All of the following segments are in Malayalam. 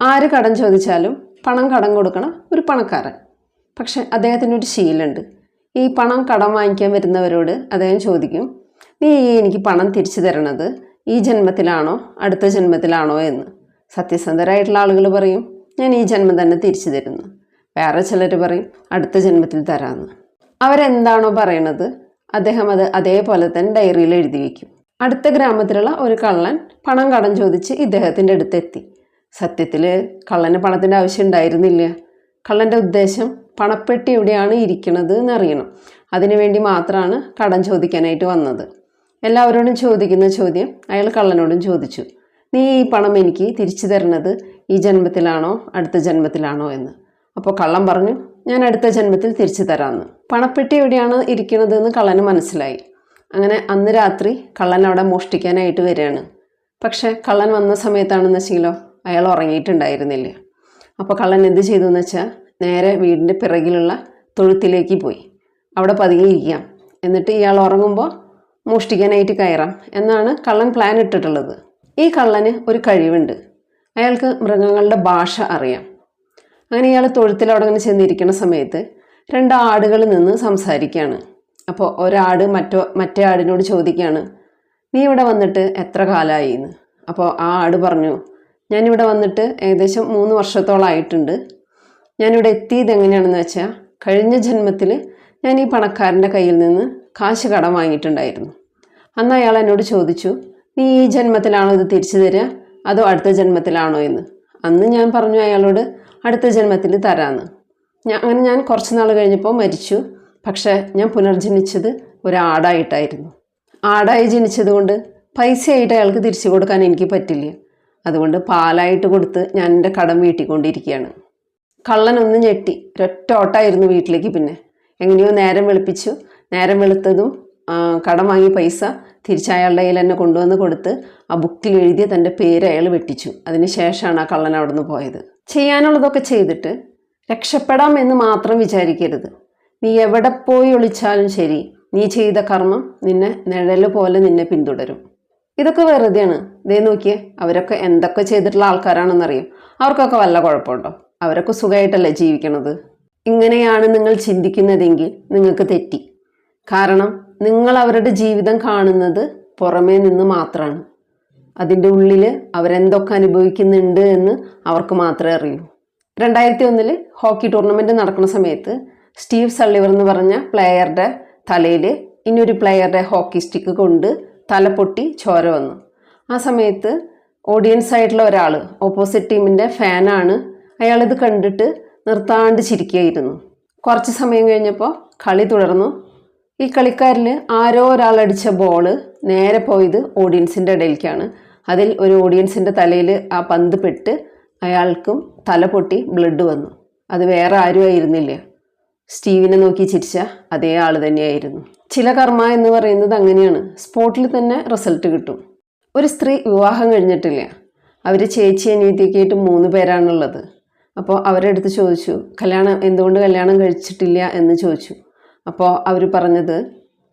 ആര് കടം ചോദിച്ചാലും പണം കടം കൊടുക്കണ ഒരു പണക്കാരൻ. പക്ഷെ അദ്ദേഹത്തിനൊരു ശീലമുണ്ട്. ഈ പണം കടം വാങ്ങിക്കാൻ വരുന്നവരോട് അദ്ദേഹം ചോദിക്കും നീ എനിക്ക് പണം തിരിച്ചു തരണത് ഈ ജന്മത്തിലാണോ അടുത്ത ജന്മത്തിലാണോ എന്ന്? സത്യസന്ധരായിട്ടുള്ള ആളുകൾ പറയും ഞാൻ ഈ ജന്മം തന്നെ തിരിച്ചു തരുന്നു. വേറെ ചിലർ പറയും അടുത്ത ജന്മത്തിൽ തരാമെന്ന് അവരെന്താണോ പറയണത് അദ്ദേഹം അത് അതേപോലെ തന്നെ ഡയറിയിൽ എഴുതി വയ്ക്കും അടുത്ത ഗ്രാമത്തിലുള്ള ഒരു കള്ളൻ പണം കടം ചോദിച്ച് ഇദ്ദേഹത്തിന്റെ അടുത്ത് എത്തി സത്യത്തിൽ കള്ളന് പണത്തിന്റെ ആവശ്യം ഉണ്ടായിരുന്നില്ല. കള്ളന്റെ ഉദ്ദേശം പണപ്പെട്ടി എവിടെയാണ് ഇരിക്കുന്നത് എന്നറിയണം. അതിനുവേണ്ടി മാത്രമാണ് കടം ചോദിക്കാനായിട്ട് വന്നത്. എല്ലാവരോടും ചോദിക്കുന്ന ചോദ്യം അയാൾ കള്ളനോടും ചോദിച്ചു. നീ ഈ പണം എനിക്ക് തിരിച്ചു തരണത് ഈ ജന്മത്തിലാണോ അടുത്ത ജന്മത്തിലാണോ എന്ന്? അപ്പോൾ കള്ളൻ പറഞ്ഞു ഞാൻ അടുത്ത ജന്മത്തിൽ തിരിച്ചു തരാമെന്ന് പണപ്പെട്ടി എവിടെയാണ് ഇരിക്കുന്നത് എന്ന് കള്ളന് മനസ്സിലായി. അങ്ങനെ അന്ന് രാത്രി കള്ളൻ അവിടെ മോഷ്ടിക്കാനായിട്ട് വരികയാണ്. പക്ഷേ കള്ളൻ വന്ന സമയത്താണെന്ന് വെച്ചെങ്കിലോ അയാൾ ഉറങ്ങിയിട്ടുണ്ടായിരുന്നില്ല. അപ്പോൾ കള്ളൻ എന്ത് ചെയ്തു എന്ന് വെച്ചാൽ നേരെ വീടിന്റെ പിറകിലുള്ള തൊഴുത്തിലേക്ക് പോയി. അവിടെ പതുങ്ങിയിരിക്കാം എന്നിട്ട് ഇയാൾ ഉറങ്ങുമ്പോൾ മോഷ്ടിക്കാനായിട്ട് കയറാം എന്നാണ് കള്ളൻ പ്ലാൻ ഇട്ടിട്ടുള്ളത്. ഈ കള്ളന് ഒരു കഴിവുണ്ട്. അയാൾക്ക് മൃഗങ്ങളുടെ ഭാഷ അറിയാം. അങ്ങനെ ഇയാൾ തൊഴുത്തിൽ അവിടെ അങ്ങനെ ചെന്നിരിക്കുന്ന സമയത്ത് രണ്ട് ആടുകൾ നിന്ന് സംസാരിക്കുകയാണ് അപ്പോൾ ഒരാട് മറ്റോ മറ്റേ ആടിനോട് ചോദിക്കുകയാണ് നീ ഇവിടെ വന്നിട്ട് എത്ര കാലമായി എന്ന് അപ്പോൾ ആ ആട് പറഞ്ഞു ഞാനിവിടെ വന്നിട്ട് ഏകദേശം മൂന്ന് വർഷത്തോളമായിട്ടുണ്ട് ഞാനിവിടെ എത്തിയത് എങ്ങനെയാണെന്ന് വെച്ചാൽ കഴിഞ്ഞ ജന്മത്തിൽ ഞാൻ ഈ പണക്കാരന്റെ കയ്യിൽ നിന്ന് കാശ് കടം വാങ്ങിയിട്ടുണ്ടായിരുന്നു. അന്ന് അയാൾ എന്നോട് ചോദിച്ചു നീ ഈ ജന്മത്തിലാണോ ഇത് തിരിച്ചു തരിക അതോ അടുത്ത ജന്മത്തിലാണോ എന്ന്? അന്ന് ഞാൻ പറഞ്ഞു അയാളോട് അടുത്ത ജന്മത്തിൽ തരാമെന്ന് ഞാൻ അങ്ങനെ ഞാൻ കുറച്ച് നാൾ കഴിഞ്ഞപ്പോൾ മരിച്ചു. പക്ഷേ ഞാൻ പുനർജനിച്ചത് ഒരാടായിട്ടായിരുന്നു. ആടായി ജനിച്ചതുകൊണ്ട് പൈസയായിട്ട് അയാൾക്ക് തിരിച്ചു കൊടുക്കാൻ എനിക്ക് പറ്റില്ല. അതുകൊണ്ട് പാലായിട്ട് കൊടുത്ത് ഞാൻ എന്റെ കടം വീട്ടിക്കൊണ്ടിരിക്കുകയാണ്. കള്ളൻ ഒന്ന് ഞെട്ടി. ഒരൊറ്റ ഓട്ടായിരുന്നു വീട്ടിലേക്ക് പിന്നെ. എങ്ങനെയോ നേരം വെളുപ്പിച്ചു. നേരം വെളുത്തതും കടം വാങ്ങിയ പൈസ തിരിച്ചയാളുടെ കയ്യിൽ തന്നെ കൊണ്ടുവന്ന് കൊടുത്ത് ആ ബുക്കിൽ എഴുതിയ തന്റെ പേര് അയാൾ വെട്ടിച്ചു. അതിന് ശേഷമാണ് ആ കള്ളൻ അവിടെ നിന്ന് പോയത്. ചെയ്യാനുള്ളതൊക്കെ ചെയ്തിട്ട് രക്ഷപ്പെടാം എന്ന് മാത്രം വിചാരിക്കരുത്. നീ എവിടെ പോയി ഒളിച്ചാലും ശരി. നീ ചെയ്ത കർമ്മം നിന്നെ നിഴൽ പോലെ നിന്നെ പിന്തുടരും. ഇതൊക്കെ വെറുതെയാണ്. ദേ നോക്കിയേ അവരൊക്കെ എന്തൊക്കെ ചെയ്തിട്ടുള്ള ആൾക്കാരാണെന്നറിയും? അവർക്കൊക്കെ വല്ല കുഴപ്പമുണ്ടോ? അവരൊക്കെ സുഖമായിട്ടല്ലേ ജീവിക്കണത്? ഇങ്ങനെയാണ് നിങ്ങൾ ചിന്തിക്കുന്നതെങ്കിൽ നിങ്ങൾക്ക് തെറ്റി. കാരണം നിങ്ങൾ അവരുടെ ജീവിതം കാണുന്നത് പുറമേ നിന്ന് മാത്രമാണ് അതിന്റെ ഉള്ളിൽ അവരെന്തൊക്കെ അനുഭവിക്കുന്നുണ്ട് എന്ന് അവർക്ക് മാത്രമേ അറിയൂ. രണ്ടായിരത്തി ഒന്നിൽ ഹോക്കി ടൂർണമെന്റ് നടക്കുന്ന സമയത്ത് സ്റ്റീവ് സള്ളിവർ എന്ന് പറഞ്ഞ പ്ലെയറുടെ തലയിൽ ഇനിയൊരു പ്ലെയറുടെ ഹോക്കി സ്റ്റിക്ക് കൊണ്ട് തല പൊട്ടി ചോര വന്നു. ആ സമയത്ത് ഓഡിയൻസ് ആയിട്ടുള്ള ഒരാൾ ഓപ്പോസിറ്റ് ടീമിന്റെ ഫാനാണ് അയാളിത് കണ്ടിട്ട് നിർത്താണ്ട് ചിരിക്കുകയായിരുന്നു. കുറച്ച് സമയം കഴിഞ്ഞപ്പോൾ കളി തുടർന്നു. ഈ കളിക്കാരിൽ ആരോ ഒരാൾ അടിച്ച ബോൾ നേരെ പോയത് ഓഡിയൻസിന്റെ ഇടയിലേക്കാണ്. അതിൽ ഒരു ഓഡിയൻസിന്റെ തലയിൽ ആ പന്ത് പെട്ട് അയാൾക്കും തല പൊട്ടി ബ്ലഡ് വന്നു. അത് വേറെ ആരും ആയിരുന്നില്ല സ്റ്റീവിനെ നോക്കി ചിരിച്ച അതേ ആൾ തന്നെയായിരുന്നു. ചില കർമ്മ എന്ന് പറയുന്നത് അങ്ങനെയാണ്. സ്പോട്ടിൽ തന്നെ റിസൾട്ട് കിട്ടും. ഒരു സ്ത്രീ വിവാഹം കഴിഞ്ഞിട്ടില്ല. അവർ ചേച്ചി അനിയത്തിയൊക്കെ ആയിട്ട് മൂന്ന് പേരാണുള്ളത്. അപ്പോൾ അവരെടുത്ത് ചോദിച്ചു കല്യാണം എന്തുകൊണ്ട് കല്യാണം കഴിച്ചിട്ടില്ല? എന്ന് ചോദിച്ചു. അപ്പോൾ അവർ പറഞ്ഞത്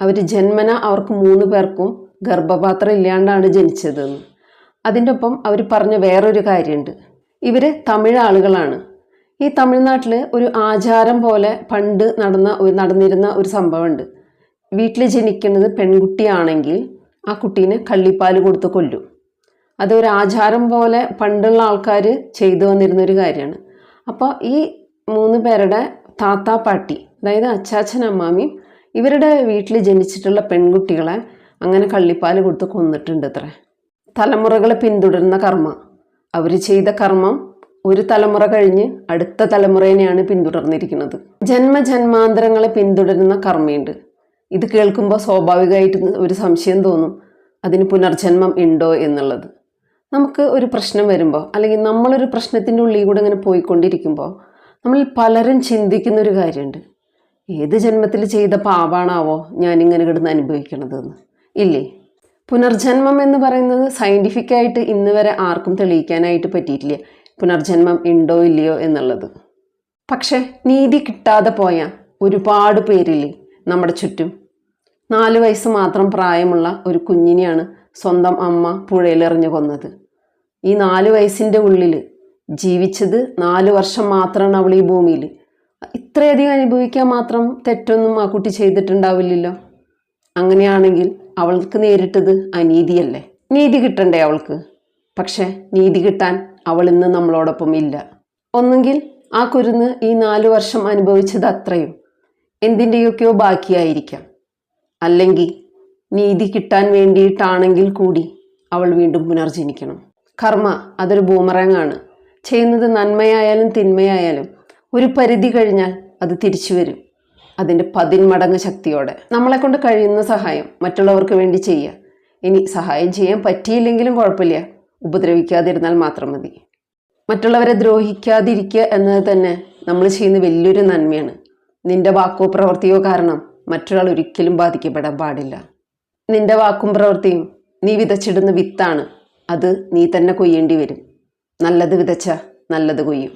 അവർ ജന്മന അവർക്ക് മൂന്ന് പേർക്കും ഗർഭപാത്രം ഇല്ലാണ്ടാണ് ജനിച്ചതെന്ന്. അതിന്റെ ഒപ്പം അവർ പറഞ്ഞ വേറൊരു കാര്യമുണ്ട്. ഇവർ തമിഴ് ആളുകളാണ്. ഈ തമിഴ്നാട്ടിൽ ഒരു ആചാരം പോലെ പണ്ട് നടന്ന നടന്നിരുന്ന ഒരു സംഭവമുണ്ട്. വീട്ടിൽ ജനിക്കുന്നത് പെൺകുട്ടിയാണെങ്കിൽ ആ കുട്ടീനെ കള്ളിപ്പാൽ കൊടുത്ത് കൊല്ലും. അതൊരു ആചാരം പോലെ പണ്ടുള്ള ആൾക്കാർ ചെയ്തു വന്നിരുന്നൊരു കാര്യമാണ്. അപ്പോൾ ഈ മൂന്ന് പേരുടെ താത്താ പാട്ടി അതായത് അച്ചാച്ചൻ അമ്മാമിയും ഇവരുടെ വീട്ടിൽ ജനിച്ചിട്ടുള്ള പെൺകുട്ടികളെ അങ്ങനെ കള്ളിപ്പാൽ കൊടുത്ത് കൊന്നിട്ടുണ്ട് അത്ര തലമുറകളെ പിന്തുടരുന്ന കർമ്മ. അവർ ചെയ്ത കർമ്മം ഒരു തലമുറ കഴിഞ്ഞ് അടുത്ത തലമുറേനെയാണ് പിന്തുടർന്നിരിക്കുന്നത്. ജന്മജന്മാന്തരങ്ങളെ പിന്തുടരുന്ന കർമ്മയുണ്ട്. ഇത് കേൾക്കുമ്പോൾ സ്വാഭാവികമായിട്ട് ഒരു സംശയം തോന്നും അതിന് പുനർജന്മം ഉണ്ടോ എന്നുള്ളത്. നമുക്ക് ഒരു പ്രശ്നം വരുമ്പോൾ അല്ലെങ്കിൽ നമ്മളൊരു പ്രശ്നത്തിന്റെ ഉള്ളിൽ കൂടെ ഇങ്ങനെ പോയിക്കൊണ്ടിരിക്കുമ്പോൾ നമ്മൾ പലരും ചിന്തിക്കുന്ന ഒരു കാര്യമുണ്ട്. ഏത് ജന്മത്തിൽ ചെയ്ത പാവാണാവോ ഞാനിങ്ങനെ കിടന്ന് അനുഭവിക്കണതെന്ന്. ഇല്ലേ? പുനർജന്മം എന്ന് പറയുന്നത് സയന്റിഫിക്കായിട്ട് ഇന്ന് വരെ ആർക്കും തെളിയിക്കാനായിട്ട് പറ്റിയിട്ടില്ല. പുനർജന്മം ഉണ്ടോ ഇല്ലയോ എന്നുള്ളത്. പക്ഷെ നീതി കിട്ടാതെ പോയ ഒരുപാട് പേരില്ലേ നമ്മുടെ ചുറ്റും. നാല് വയസ്സ് മാത്രം പ്രായമുള്ള ഒരു കുഞ്ഞിനെയാണ് സ്വന്തം അമ്മ പുഴയിലെറിഞ്ഞു കൊന്നത്. ഈ നാല് വയസ്സിന്റെ ഉള്ളിൽ ജീവിച്ചത് നാല് വർഷം മാത്രമാണ് അവൾ ഈ ഭൂമിയിൽ. ഇത്രയധികം അനുഭവിക്കാൻ മാത്രം തെറ്റൊന്നും ആ കുട്ടി ചെയ്തിട്ടുണ്ടാവില്ലല്ലോ. അങ്ങനെയാണെങ്കിൽ അവൾക്ക് നേരിട്ടത് അനീതിയല്ലേ? നീതി കിട്ടണ്ടേ അവൾക്ക്? പക്ഷെ നീതി കിട്ടാൻ അവൾ ഇന്ന് നമ്മളോടൊപ്പം ഇല്ല. ഒന്നുകിൽ ആ കുരുന്ന് ഈ നാല് വർഷം അനുഭവിച്ചത് അത്രയും. എന്തിന്റെയൊക്കെയോ ബാക്കിയായിരിക്കാം. അല്ലെങ്കിൽ നീതി കിട്ടാൻ വേണ്ടിയിട്ടാണെങ്കിൽ കൂടി അവൾ വീണ്ടും പുനർജനിക്കണം. കർമ്മ അതൊരു ബൂമറാങ് ആണ്. ചെയ്യുന്നത് നന്മയായാലും തിന്മയായാലും ഒരു പരിധി കഴിഞ്ഞാൽ അത് തിരിച്ചു വരും. അതിന്റെ പതിന്മടങ്ങ് ശക്തിയോടെ. നമ്മളെ കൊണ്ട് കഴിയുന്ന സഹായം മറ്റുള്ളവർക്ക് വേണ്ടി ചെയ്യുക. ഇനി സഹായം ചെയ്യാൻ പറ്റിയില്ലെങ്കിലും കുഴപ്പമില്ല. ഉപദ്രവിക്കാതിരുന്നാൽ മാത്രം മതി. മറ്റുള്ളവരെ ദ്രോഹിക്കാതിരിക്കുക എന്നത് തന്നെ നമ്മൾ ചെയ്യുന്ന വലിയൊരു നന്മയാണ്. നിന്റെ വാക്കോ പ്രവൃത്തിയോ കാരണം മറ്റൊരാൾ ഒരിക്കലും ബാധിക്കപ്പെടാൻ പാടില്ല. നിന്റെ വാക്കും പ്രവൃത്തിയും നീ വിതച്ചിടുന്ന വിത്താണ്. അത് നീ തന്നെ കൊയ്യേണ്ടി വരും. നല്ലത് വിതച്ച നല്ലത് കൊയ്യും.